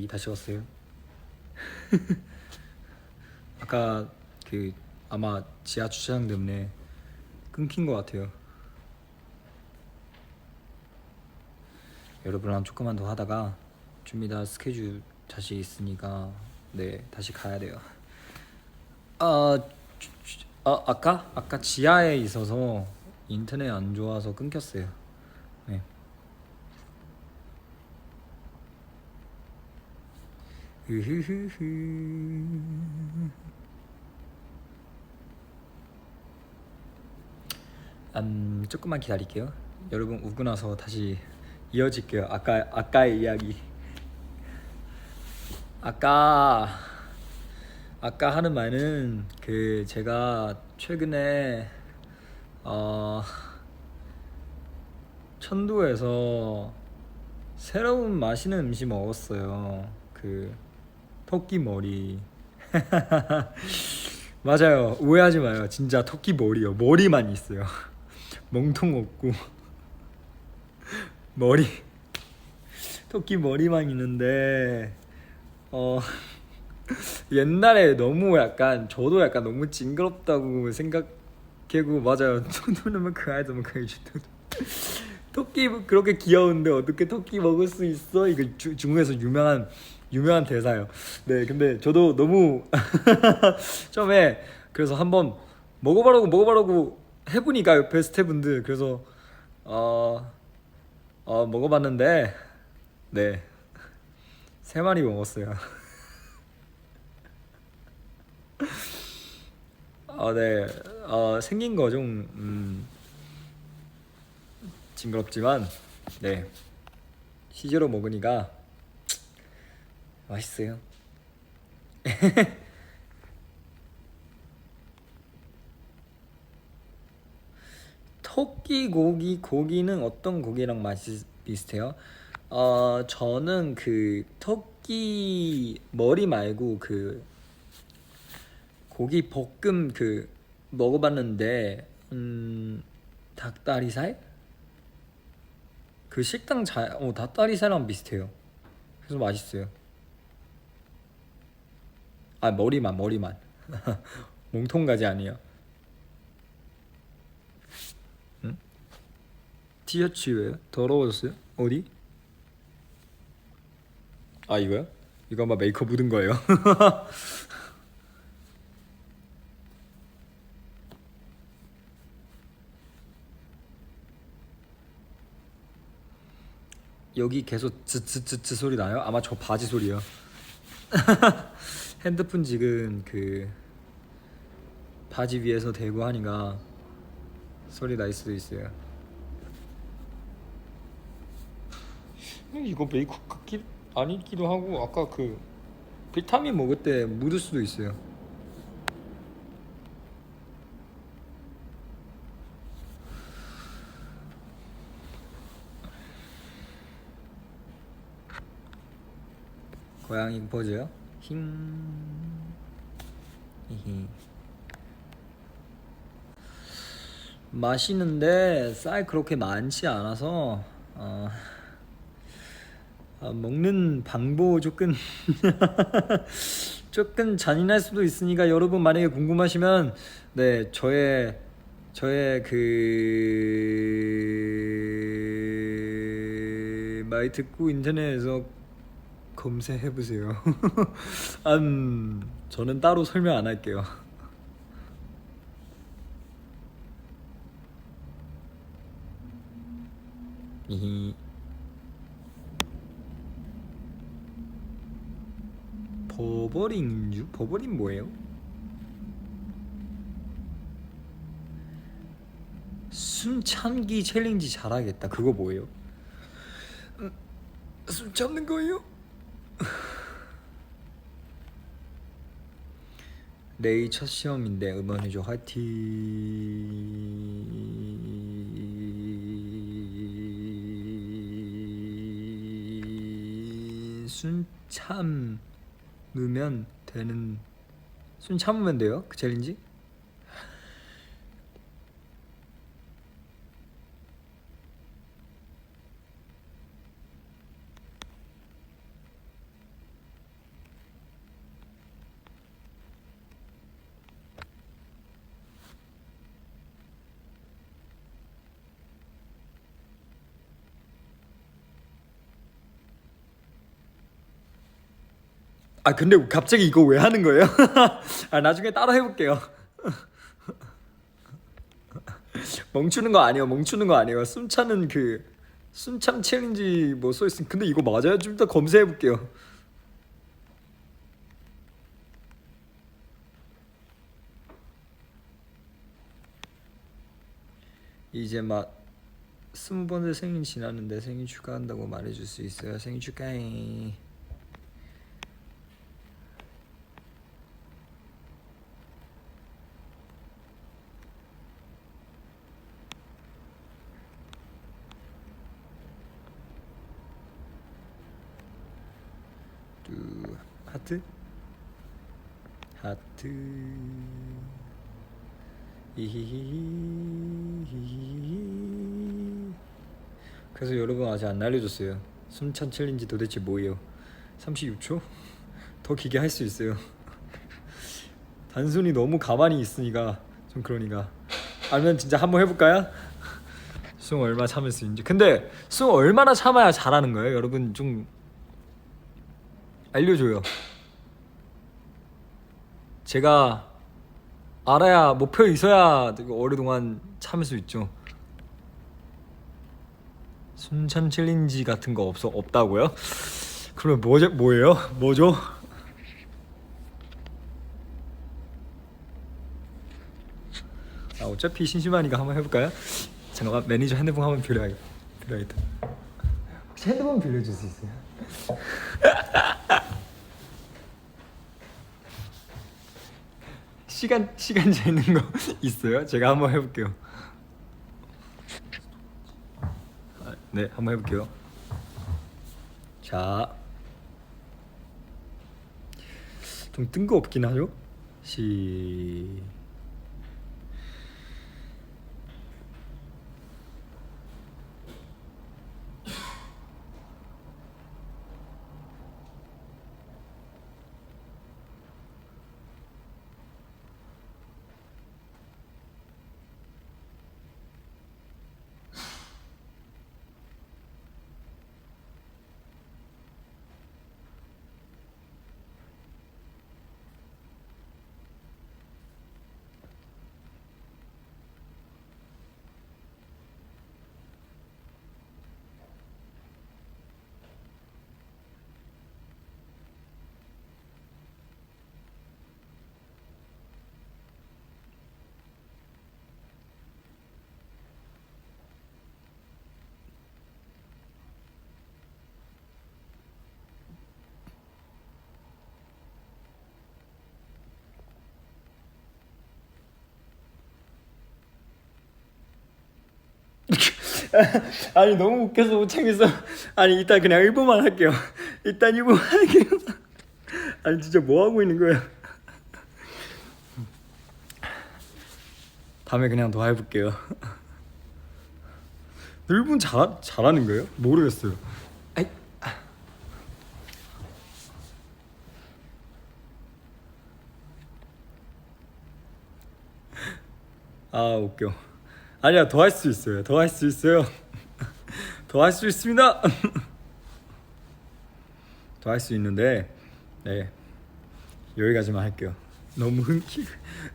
얘기 다시 왔어요. 아까 그 아마 지하 주차장 때문에 끊긴 것 같아요. 여러분랑 조금만 더 하다가 좀 이따 스케줄 다시 있으니까 네 다시 가야 돼요. 아, 아 아까 아까 지하에 있어서 인터넷 안 좋아서 끊겼어요. 네. 음, 조금만 기다릴게요. 여러분 우고 나서 다시 이어질게요. 아까 아까의 이야기. 아까 아까 하는 말은 그 제가 최근에 어 천도에서 새로운 맛있는 음식 먹었어요. 그 토끼 머리. 맞아요. 오해하지 마요. 진짜 토끼 머리요. 머리만 있어요. 멍통 없고 머리 토끼 머리만 있는데 어 옛날에 너무 약간 저도 약간 너무 징그럽다고 생각하고 맞아요. 눈은 그 아이도 뭐그 토끼 그렇게 귀여운데 어떻게 토끼 먹을 수 있어? 이거 주, 중국에서 유명한 유명한 대사요. 네, 근데 저도 너무 처음에 그래서 한번 먹어보라고 먹어보라고 해보니까 옆에 스태프분들 그래서 어, 어 먹어봤는데 네 세 마리 먹었어요. 아, 네. 어, 생긴 거 좀 음, 징그럽지만 네. 실제로 먹으니까 맛있어요. 토끼 고기 고기는 어떤 고기랑 맛이 비슷해요? 어 저는 그 토끼 머리 말고 그 고기 볶음 그 먹어봤는데 음 닭다리살 그 식당 잘어 닭다리살랑 비슷해요. 그래서 맛있어요. 아 머리만 머리만 몸통까지 아니에요. 응? 티셔츠 왜요? 더러워졌어요? 어디? 아 이거요? 이거 아마 메이크업 묻은 거예요. 여기 계속 즈즈즈즈 소리 나요? 아마 저 바지 소리요. 핸드폰 지금 그 바지 위에서 대고 하니까 소리 날 수도 있어요. 이거 메이크업 같기 아니기도 하고 아까 그 비타민 먹을 때 묻을 수도 있어요. 고양이 포즈요? 힘. 히히. 맛있는데 쌀 그렇게 많지 않아서 어, 어, 먹는 방법 조금 조금 잔인할 수도 있으니까 여러분 만약에 궁금하시면 네 저의 저의 그말 듣고 인터넷에서 검색해 보세요. 음, 저는 따로 설명 안 할게요. 이히. 버버링주? 버버링 뭐예요? 숨 참기 챌린지 잘하겠다. 그거 뭐예요? 음, 숨 참는 거예요? 내일 첫 시험인데 응원해줘. 화이팅! 숨 참으면 되는 숨 참으면 돼요? 그 챌린지? 아 근데 갑자기 이거 왜 하는 거예요? 아 나중에 따로 해볼게요. 멈추는 거 아니에요. 멈추는 거 아니에요. 숨 차는 그 숨참 챌린지 뭐 써 있음. 근데 이거 맞아요? 좀 이따 검색해 볼게요. 이제 막 스무 번째 생일 지났는데 생일 축하한다고 말해줄 수 있어요? 생일 축하해. 두 하트 하트 이히히히히히히 그래서 여러분 아직 안 알려줬어요 숨찬 챌린지 도대체 뭐예요 36초? 더 길게 할 수 있어요 단순히 너무 가만히 있으니까 좀 그러니까 아니면 진짜 한번 해볼까요? 수영 얼마 참을 수 있는지 근데 수영 얼마나 참아야 잘하는 거예요? 여러분 좀 알려줘요. 제가 알아야 목표 있어야 오랫동안 참을 수 있죠. 순찬 챌린지 같은 거 없어 없다고요? 그러면 뭐죠? 뭐예요? 뭐죠? 아 어차피 심심하니까 한번 해볼까요? 잠깐만 매니저 핸드폰 한번 빌려야겠다. 빌려야겠다. 혹시 핸드폰 빌려줄 수 있어요? 시간 시간 재는 거 있어요? 제가 한번 해볼게요. 아, 네, 한번 해볼게요. 자, 좀 뜬금없긴 하죠? 시. 아니 너무 웃겨서 못 참겠어. 아니 이따 그냥 1분만 할게요. 일단 1분만 할게요. 아니 진짜 뭐 하고 있는 거야? 다음에 그냥 더 해볼게요. 1분 잘 잘하는 거예요? 모르겠어요. 아이. 아 웃겨. 아니야 더 할 수 있어요. 더 할 수 있어요. 더 할 수 있습니다. 더 할 수 있는데 네 여기까지만 할게요. 너무 힘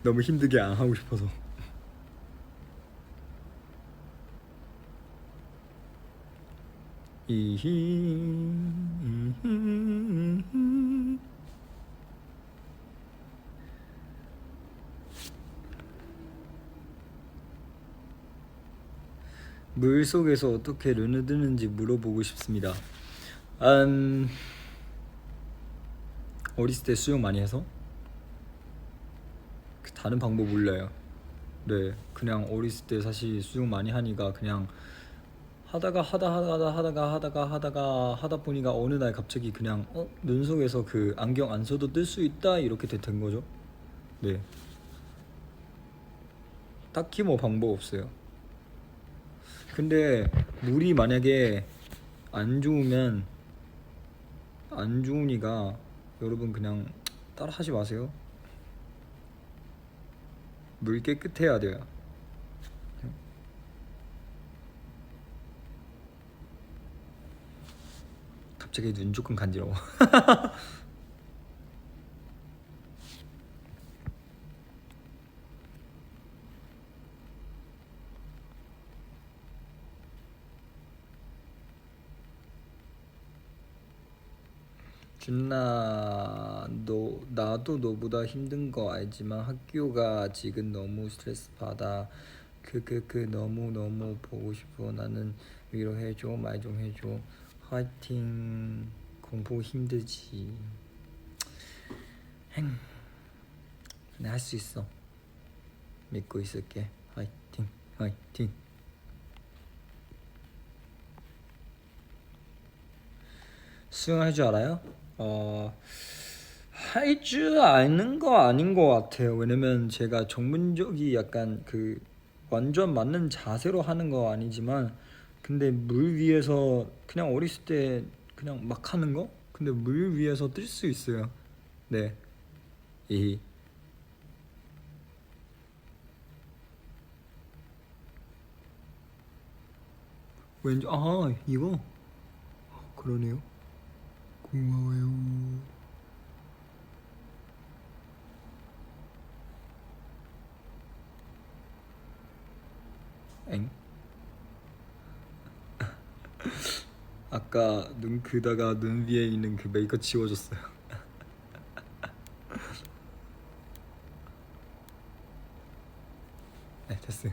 너무 힘들게 안 하고 싶어서. 이히 물 속에서 어떻게 눈을 뜨는지 물어보고 싶습니다. 음, 어렸을 때 수영 많이 해서 그 다른 방법 몰라요. 네, 그냥 어렸을 때 사실 수영 많이 하니까 그냥 하다가 하다 하다가 하다가 하다가 하다가 하다 보니까 어느 날 갑자기 그냥 어? 눈 속에서 그 안경 안 써도 뜰 수 있다 이렇게 된 거죠. 네. 딱히 뭐 방법 없어요. 근데 물이 만약에 안 좋으면 안 좋으니까 여러분 그냥 따라 하지 마세요. 물 깨끗해야 돼요. 갑자기 눈 조금 간지러워. 준나 너 나도 너보다 힘든 거 알지만 학교가 지금 너무 스트레스 받아. 그 그 그 너무 너무 보고 싶어. 나는 위로해줘 말 좀 해줘. 화이팅. 공부 힘들지. 행 근데 할 수 있어. 믿고 있을게. 화이팅 화이팅. 수영할 줄 알아요? 어, 할줄 아는 거 아닌 거 같아요. 왜냐면 제가 전문적이 약간 그 완전 맞는 자세로 하는 거 아니지만 근데 물 위에서 그냥 어렸을 때 그냥 막 하는 거? 근데 물 위에서 뜰 수 있어요. 네. 이 왠지 아 이거 그러네요. 고마워요. 엥? 아까 눈 그다가 눈 위에 있는 그 메이크업 지워줬어요. 네 됐어요.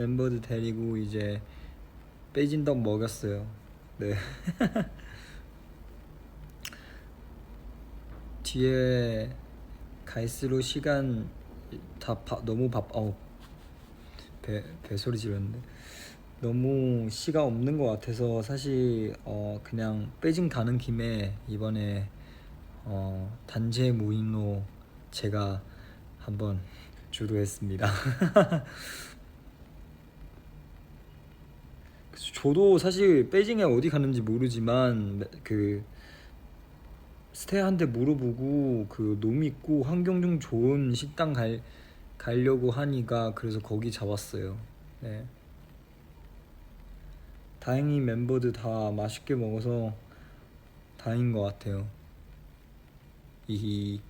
멤버들 데리고 이제 베이징 떡 먹였어요. 네. 뒤에 갈수록 시간 다 바, 너무 바빠. 어우, 배, 배 소리 지르는데. 너무 시가 없는 것 같아서 사실 어 그냥 베이징 가는 김에 이번에 어 단체 무인로 제가 한번 주도했습니다. 그래서 저도 사실 베이징에 어디 가는지 모르지만 그 스테이한테 물어보고 그 너무 있고 환경 좀 좋은 식당 갈 가려고 하니까 그래서 거기 잡았어요. 네. 다행히 멤버들 다 맛있게 먹어서 다행인 것 같아요. 이히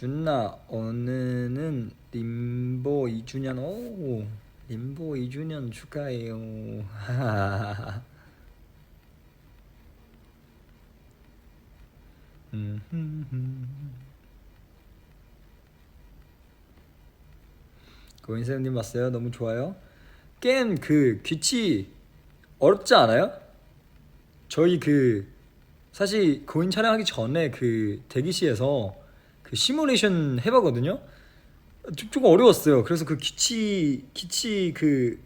준나 오늘은 림보 2주년 오 림보 2주년 축하해요. 음. 고인세님 봤어요? 너무 좋아요. 게임 그 귀치 어렵지 않아요? 저희 그 사실 고인 촬영하기 전에 그 대기실에서 그 시뮬레이션 해봤거든요. 좀, 좀 어려웠어요. 그래서 그 기치 기치 그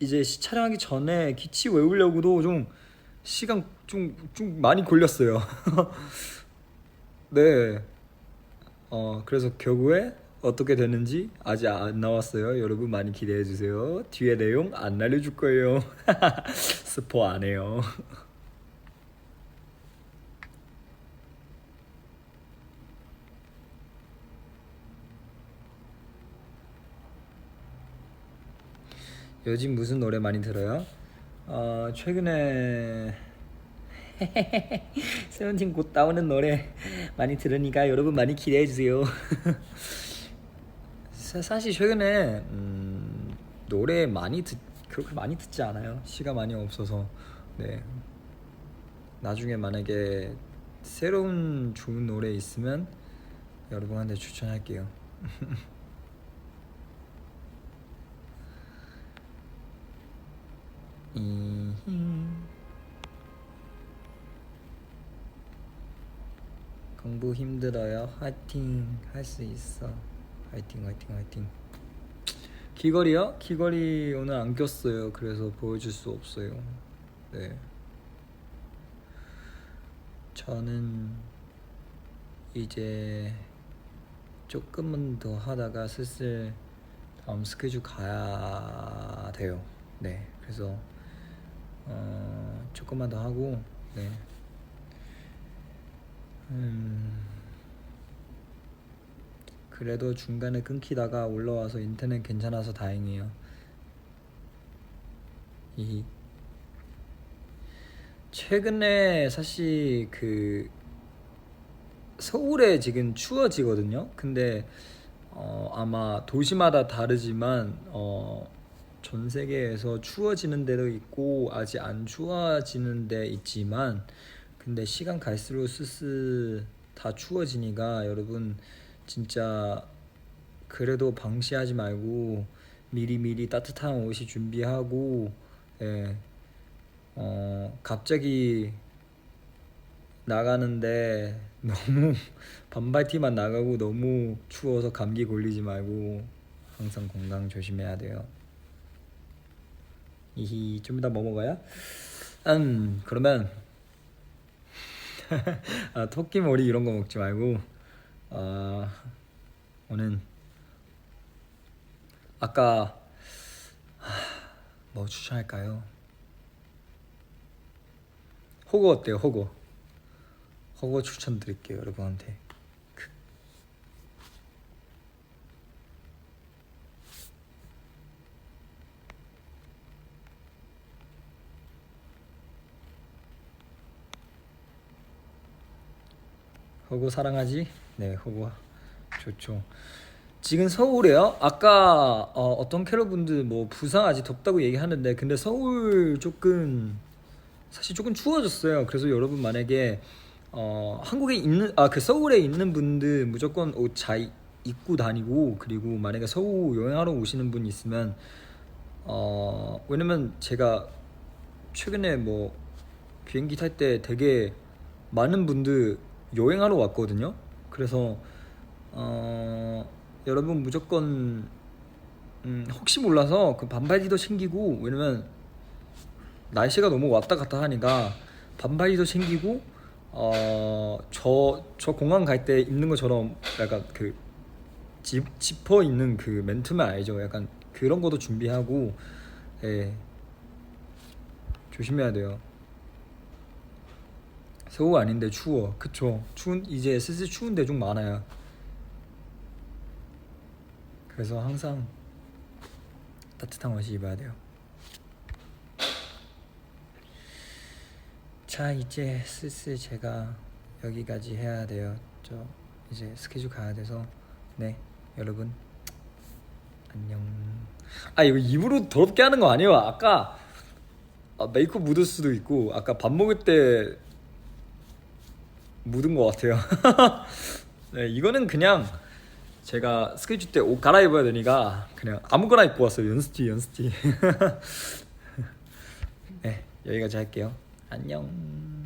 이제 시- 촬영하기 전에 기치 외우려고도 좀 시간 좀 좀 많이 걸렸어요. 네. 어 그래서 결국에 어떻게 되는지 아직 안 나왔어요. 여러분 많이 기대해 주세요. 뒤에 내용 안 알려줄 거예요. 스포 안 해요. 요즘 무슨 노래 많이 들어요? 어, 최근에 세븐틴 곧 나오는 노래 많이 들으니까 여러분 많이 기대해 주세요. 사- 사실 최근에 음, 노래 많이 듣 그렇게 많이 듣지 않아요. 시가 많이 없어서 네. 나중에 만약에 새로운 좋은 노래 있으면 여러분한테 추천할게요. 이히. 공부 힘들어요. 화이팅 할 수 있어. 화이팅 화이팅 화이팅. 귀걸이요? 귀걸이 오늘 안 꼈어요. 그래서 보여줄 수 없어요. 네. 저는 이제 조금만 더 하다가 슬슬 다음 스케줄 가야 돼요. 네, 그래서 어, 조금만 더 하고 네. 음, 그래도 중간에 끊기다가 올라와서 인터넷 괜찮아서 다행이에요. 이 최근에 사실 그 서울에 지금 추워지거든요. 근데 어, 아마 도시마다 다르지만 어, 전 세계에서 추워지는 데도 있고 아직 안 추워지는 데 있지만 근데 시간 갈수록 스스 다 추워지니까 여러분 진짜 그래도 방치하지 말고 미리미리 따뜻한 옷이 준비하고 예. 어, 갑자기 나가는데 너무 반팔티만 나가고 너무 추워서 감기 걸리지 말고 항상 건강 조심해야 돼요. 이히 좀 이따 뭐 먹어야? 음 그러면 아, 토끼 머리 이런 거 먹지 말고 아 오늘 아까 하, 뭐 추천할까요? 호거 어때요? 호거 호거 추천 드릴게요 여러분한테 호거 사랑하지? 네 호거 좋죠 지금 서울에요? 아까 어, 어떤 캐럿분들 뭐 부산 아직 덥다고 얘기하는데 근데 서울 조금 사실 조금 추워졌어요. 그래서 여러분 만약에 어, 한국에 있는 아 그 서울에 있는 분들 무조건 옷 잘 입고 다니고 그리고 만약에 서울 여행하러 오시는 분 있으면 어 왜냐면 제가 최근에 뭐 비행기 탈 때 되게 많은 분들 여행하러 왔거든요. 그래서 어 여러분 무조건 음, 혹시 몰라서 그 반바지도 챙기고 왜냐면 날씨가 너무 왔다 갔다 하니까 반바지도 챙기고 어저 저 공항 갈 때 입는 것처럼 약간 그 지, 지퍼 있는 그 맨투맨 알죠? 약간 그런 것도 준비하고 예 조심해야 돼요. 서울 아닌데 추워 그쵸 추운 이제 슬슬 추운 데 좀 많아요. 그래서 항상 따뜻한 옷을 입어야 돼요. 자 이제 슬슬 제가 여기까지 해야 돼요. 저 이제 스케줄 가야 돼서 네 여러분 안녕. 아 이거 입으로 더럽게 하는 거 아니에요? 아까 아, 메이크업 묻을 수도 있고 아까 밥 먹을 때 묻은 것 같아요. 네 이거는 그냥 제가 스케줄 때 옷 갈아입어야 되니까 그냥 아무거나 입고 왔어요. 연스티 연스티. 네 여기까지 할게요. 안녕.